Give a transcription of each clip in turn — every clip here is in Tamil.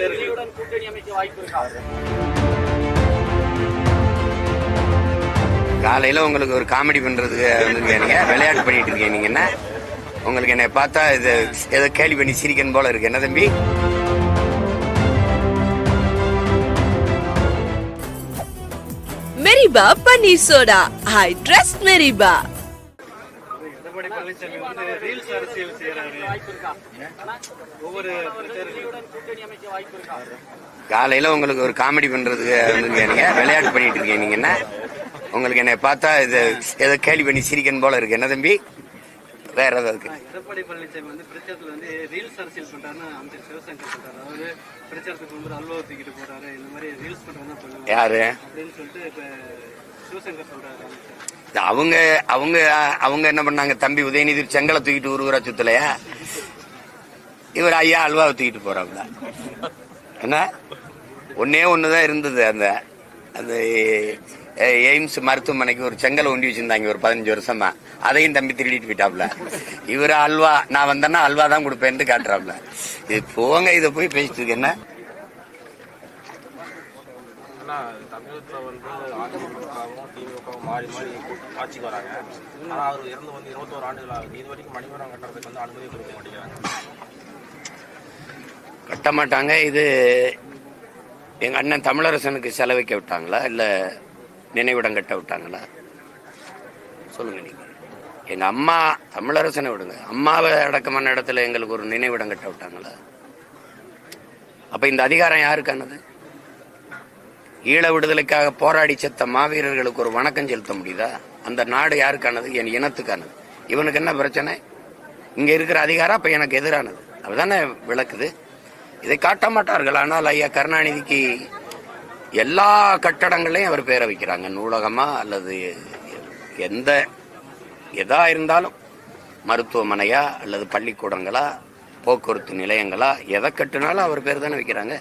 டெல்லியுடன் கூட்டணி அமைக்க வாய்ப்பு இருக்கா காலையில் உங்களுக்கு ஒரு காமெடி பண்ணுறதுக்கு வந்துருக்கீங்க விளையாட்டு பண்ணிட்டு இருக்கீங்கன்னா உங்களுக்கு என்னை பார்த்தா இது ஏதோ கேலி பண்ணி சிரிக்கணும் போல இருக்கு. என்ன தம்பி? மெரிபா பன்னீர் சோடா. ஐ ட்ரஸ்ட் மெரிபா. பழனிசாமி வந்து ரீல்ஸ் அரசியல் செய்யறாரு. ஒவ்வொரு காலையில் உங்களுக்கு ஒரு காமெடி பண்ணுறதுக்கு வந்துருக்கீங்க விளையாட்டு பண்ணிட்டு இருக்கீங்கன்னா உங்களுக்கு என்னை பார்த்தா இது ஏதோ கேலி பண்ணி சிரிக்கணும் போல இருக்கு. என்ன தம்பி? வேற ஏதாவது இருக்கு. எடப்பாடி பழனிசாமி வந்து பிரச்சாரத்துல வந்து ரீல்ஸ் அரசியல் பண்றாருன்னு அமைச்சர் சிவசங்கர் சொல்றாரு. அவரு பிரச்சாரத்துக்கு வந்து அல்வா தூக்கிட்டு போறாரு. இந்த மாதிரி ரீல்ஸ் பண்ணுவாங்க. யாரு? அப்படின்னு சொல்லிட்டு இப்ப சிவசங்கர் சொல்றாரு அமைச்சர். அவங்க அவங்க அவங்க என்ன பண்ணாங்க? தம்பி உதயநிதி செங்கலை தூக்கிட்டு ஊருவரா சுத்தலையா? இவர் ஐயா அல்வாவை தூக்கிட்டு போறாங்க என்ன? ஒன்னே ஒண்ணுதான் இருந்தது. அந்த அந்த எய்ம்ஸ் மருத்துவமனைக்கு ஒரு செங்கலை ஒண்டி வச்சிருந்தாங்க ஒரு பதினஞ்சு வருஷமா. அதையும் தம்பி திருடிட்டு போயிட்டாப்ல இவர் அல்வா நான் வந்தேன்னா அல்வா தான் கொடுப்பேன் காட்டுறாப்ல இது போங்க இதை போய் பேசிட்டு இருக்கேன்னா பார்த்தீங்கன்னா தமிழகத்தில் வந்து அதிமுகவும் திமுகவும் மாறி மாறி ஆட்சிக்கு வராங்க. ஆனால் அவர் இறந்து வந்து இருபத்தோரு ஆண்டுகள் ஆகுது இது வரைக்கும் மணிமரம் கட்டுறதுக்கு வந்து அனுமதி கொடுக்க மாட்டேங்கிறாங்க. கட்ட மாட்டாங்க. இது எங்க அண்ணன் தமிழரசனுக்கு செலவைக்க விட்டாங்களா? இல்ல நினைவிடம் கட்ட விட்டாங்களா? சொல்லுங்க நீங்க. எங்க அம்மா தமிழரசனை விடுங்க. அம்மாவை அடக்கமான இடத்துல எங்களுக்கு ஒரு நினைவிடம் கட்ட விட்டாங்களா? அப்ப இந்த அதிகாரம் யாருக்கானது? ஈழ விடுதலைக்காக போராடி செத்த மாவீரர்களுக்கு ஒரு வணக்கம் செலுத்த முடியுதா? அந்த நாடு யாருக்கானது? என் இனத்துக்கானது. இவனுக்கு என்ன பிரச்சனை? இங்கே இருக்கிற அதிகாரம் அப்போ எனக்கு எதிரானது. அதுதானே விளக்குது. இதை காட்ட மாட்டார்கள். ஆனால் ஐயா கருணாநிதிக்கு எல்லா கட்டடங்களையும் அவர் பேரை வைக்கிறாங்க. நூலகமா அல்லது எந்த எதா இருந்தாலும் மருத்துவமனையா அல்லது பள்ளிக்கூடங்களா போக்குவரத்து நிலையங்களா எதை கட்டினாலும் அவர் பேர் தானே வைக்கிறாங்க.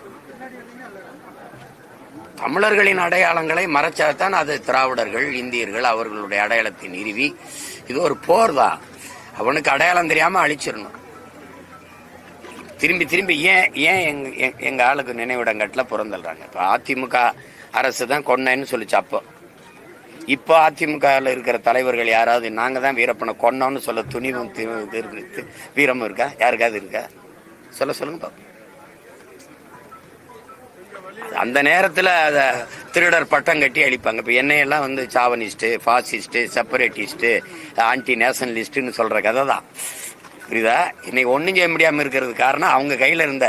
தமிழர்களின் அடையாளங்களை மறைச்சாதான் அது திராவிடர்கள் இந்தியர்கள் அவர்களுடைய அடையாளத்தை நிறுவி இது ஒரு போர் தான். அவனுக்கு அடையாளம் தெரியாம அழிச்சிடணும். திரும்பி திரும்பி ஏன் ஏன் எங்க எங்க- ஆளுக்கு நினைவிடங்கட்டில் பிறந்துடுறாங்க இப்போ அதிமுக அரசு தான் கொன்னேன்னு சொல்லிச்சு அப்போ. இப்போ அதிமுகவில் இருக்கிற தலைவர்கள் யாராவது நாங்கள் தான் வீரப்பனை கொன்னோன்னு சொல்ல துணிவும் வீரமும் இருக்கா? யாருக்காவது இருக்கா? சொல்ல சொல்லுங்க பார்ப்போம் அந்த நேரத்தில் அதை திருடர் பட்டம் கட்டி அழிப்பாங்க. இப்போ என்னையெல்லாம் வந்து சாவனிஸ்ட்டு ஃபாசிஸ்ட்டு செப்பரேட்டிஸ்ட்டு ஆன்டி நேஷனலிஸ்ட்டுன்னு சொல்கிற கதை தான். புரியுதா? இன்னைக்கு ஒன்றும் செய்ய முடியாமல் இருக்கிறது காரணம் அவங்க கையில் இருந்த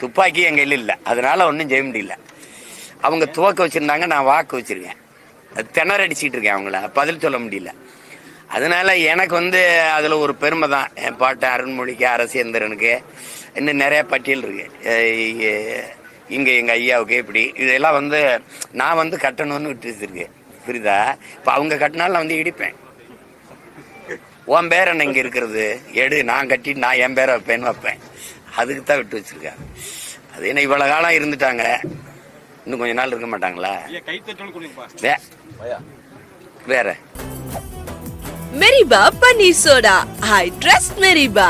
துப்பாக்கி என் கையில் இல்லை. அதனால் ஒன்றும் செய்ய முடியல. அவங்க துவக்க வச்சுருந்தாங்க நான் வாக்கு வச்சுருக்கேன். அது திணற அடிச்சிட்டு இருக்கேன் அவங்கள. பதில் சொல்ல முடியல. அதனால எனக்கு வந்து அதில் ஒரு பெருமை தான். என் பாட்டு அருண்மொழிக்கு அரசேந்திரனுக்கு இன்னும் நிறையா பட்டியல் இருக்குது இங்க எங்க ஐயாவுக்கு இப்படி இதெல்லாம் வந்து நான் வந்து கட்டணும்னு விட்டு வச்சிருக்கேன் புரியுதா? இப்போ அவங்க கட்டினாலும் நான் வந்து இடிப்பேன். உன் பேர் என்ன இங்க இருக்கிறது? எடு நான் கட்டிட்டு நான் என் பேரை வைப்பேன்னு வைப்பேன். அதுக்கு தான் விட்டு வச்சிருக்கேன் அது என்ன இவ்வளவு காலம் இருந்துட்டாங்க? இன்னும் கொஞ்ச நாள் இருக்க மாட்டாங்களா? வே- வேற. மெரிபா பன்னீர் சோடா ஐ ட்ரஸ்ட் மெரிபா